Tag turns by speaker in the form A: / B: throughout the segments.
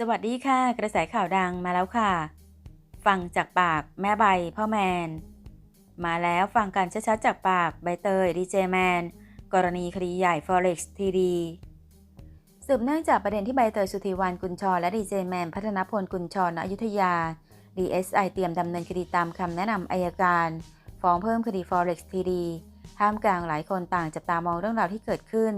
A: สวัสดีค่ะ กระแสข่าวดังมาแล้วค่ะ ฟังจากปากแม่ใบพ่อแมน มาแล้วฟังกันชัดๆจากปากใบเตยดีเจแมน กรณีคดีใหญ่ Forex TD สืบเนื่องจากประเด็นที่ใบเตยสุธีวันกุลชรและดีเจแมน พัฒนพลกุลชรณอยุธยา DSI เตรียมดำเนินคดีตามคำแนะนำอายการ ฟ้องเพิ่มคดี Forex TD ท่ามกลางหลายคนต่างจับตามองเรื่องราวที่เกิดขึ้น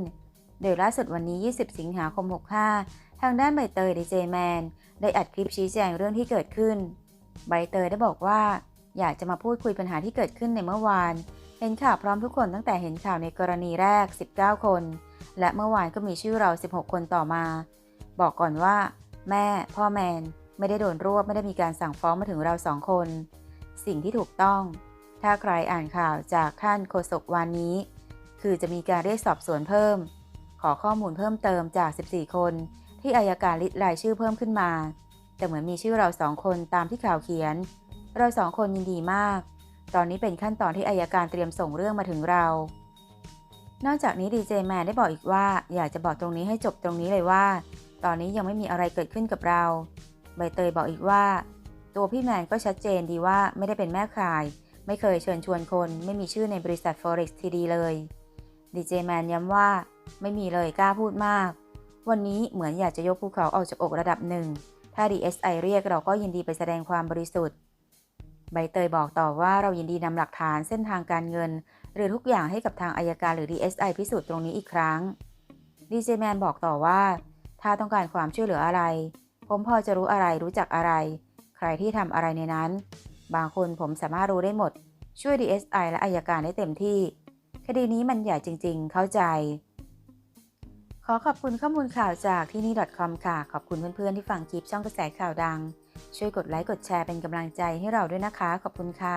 A: โดยล่าสุดวันนี้ 20 สิงหาคม 65 ทางด้านใบเตยดีเจแมนได้อัดคลิปชี้แจงเรื่องที่เกิดขึ้น ใบเตยได้บอกว่า อยากจะมาพูดคุยปัญหาที่เกิดขึ้นในเมื่อวาน เห็นข่าวพร้อมทุกคนตั้งแต่เห็นข่าวในกรณีแรก 19 คน และเมื่อวานก็มีชื่อเรา 16 คนต่อมา บอกก่อนว่า แม่ พ่อแมน ไม่ได้โดนรวบไม่ได้มีการสั่งฟ้องมาถึงเราสองคน สิ่งที่ถูกต้อง ถ้าใครอ่านข่าวจากท่านโฆษกวันนี้ คือจะมีการเรียกสอบสวนเพิ่ม ขอข้อมูลเพิ่มเติมจาก 14 คน ที่อายการลิดรายชื่อเพิ่มขึ้นมา แต่เหมือนมีชื่อเราสองคนตามที่ข่าวเขียน เราสองคนยินดีมาก ตอนนี้เป็นขั้นตอนที่อายการเตรียมส่งเรื่องมาถึงเรา นอกจากนี้ดีเจแมนได้บอกอีกว่า อยากจะบอกตรงนี้ให้จบตรงนี้เลยว่า ตอนนี้ยังไม่มีอะไรเกิดขึ้นกับเรา ใบเตยบอกอีกว่า ตัวพี่แมนก็ชัดเจนดีว่าไม่ได้เป็นแม่ขาย ไม่เคยเชิญชวนคน ไม่มีชื่อในบริษัท Forex TD เลยดีเจแมนย้ำว่า ไม่มีเลยกล้าพูดมาก วันนี้เหมือนอยากจะยกภูเขาออกจากอกระดับหนึ่ง ถ้า DSI เรียกเราก็ยินดีไปแสดงความบริสุทธิ์ ใบเตยบอกต่อว่าเรายินดีนำหลักฐานเส้นทางการเงิน หรือทุกอย่างให้กับทางอายการหรือ DSI พิสูจน์ตรงนี้อีกครั้งดีเจแมนบอกต่อว่า ถ้าต้องการความช่วยเหลืออะไร ผมพอจะรู้อะไรรู้จักอะไร ใครที่ทำอะไรในนั้น บางคนผมสามารถรู้ได้หมด ช่วย DSI และอายการได้เต็มที่ คดีนี้มันใหญ่จริง ๆ เข้าใจ ขอขอบคุณข้อมูลข่าวจากที่นี่ .com ค่ะ ขอบคุณเพื่อนๆที่ฟังคลิปช่องกระแสข่าวดัง ช่วยกดไลค์กดแชร์เป็นกำลังใจให้เราด้วยนะคะ ขอบคุณค่ะ